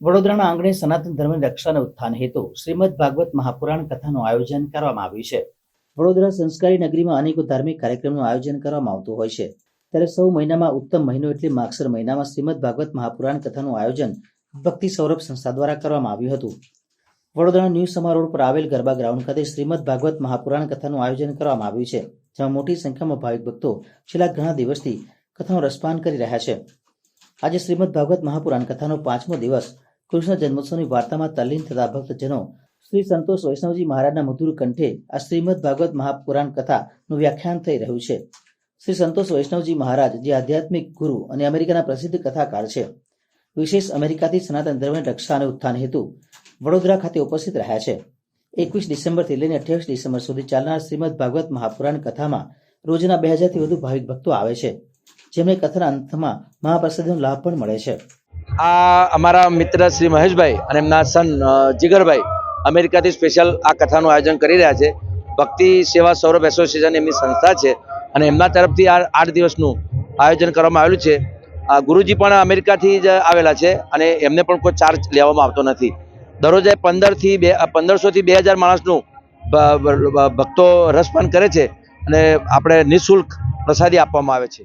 વડોદરાના આંગણે સનાતન ધર્મની રક્ષા અને ઉત્થાન હેતુ શ્રીમદ ભાગવત મહાપુરાણ કથાનું આયોજન કરવામાં આવ્યું છે. વડોદરા સંસ્કારી નગરીમાં અનેકો ધાર્મિક કાર્યક્રમનું આયોજન કરવામાં આવતું હોય છે. ત્યારે સૌ મહિનામાં ઉત્તમ મહિનો એટલે માગસર મહિનામાં શ્રીમદ ભાગવત મહાપુરાણ કથાનું આયોજન ભક્તિ સૌરભ સંસ્થા દ્વારા કરવામાં આવ્યું હતું. વડોદરા ન્યૂ સમા રોડ પર આવેલ ગરબા ગ્રાઉન્ડ ખાતે શ્રીમદ ભાગવત મહાપુરાણ કથાનું આયોજન કરવામાં આવ્યું છે, જેમાં મોટી સંખ્યામાં ભાવિક ભક્તો છેલ્લા ઘણા દિવસથી કથાનું રસપાન કરી રહ્યા છે. આજે શ્રીમદ ભાગવત મહાપુરાણ કથાનો પાંચમો દિવસ કૃષ્ણ જન્મોત્સવની વાર્તામાં તલ્લીન થતા ભક્તજનો શ્રી સંતોષ વૈષ્ણવજી મહારાજના મધુર કંઠે આ શ્રીમદ ભાગવત મહાપુરાણ કથાનું વ્યાખ્યાન થઈ રહ્યું છે. શ્રી સંતોષ વૈષ્ણવજી મહારાજ, જે આધ્યાત્મિક ગુરુ અને અમેરિકાના પ્રસિદ્ધ કથાકાર છે, વિશેષ અમેરિકાથી સનાતન ધર્મની રક્ષા અને ઉત્થાન હેતુ વડોદરા ખાતે ઉપસ્થિત રહ્યા છે. એકવીસ ડિસેમ્બરથી લઈને અઠ્યાવીસ ડિસેમ્બર સુધી ચાલનાર શ્રીમદ ભાગવત મહાપુરાણ કથામાં રોજના બે હજારથી વધુ ભાવિક ભક્તો આવે છે, જેમને કથાના અંતમાં મહાપ્રસાદનો લાભ પણ મળે છે. આ અમારા મિત્ર શ્રી મહેશભાઈ અને એમના સન જીગરભાઈ અમેરિકાથી સ્પેશિયલ આ કથાનું આયોજન કરી રહ્યા છે. ભક્તિ સેવા સૌરભ એસોસિએશન એમની સંસ્થા છે અને એમના તરફથી આ આઠ દિવસનું આયોજન કરવામાં આવેલું છે. આ ગુરુજી પણ અમેરિકાથી જ આવેલા છે અને એમને પણ કોઈ ચાર્જ લેવામાં આવતો નથી. દરરોજ પંદરથી બે પંદરસોથી બે હજાર માણસનું ભક્તો રસપાન કરે છે અને આપણે નિઃશુલ્ક પ્રસાદી આપવામાં આવે છે.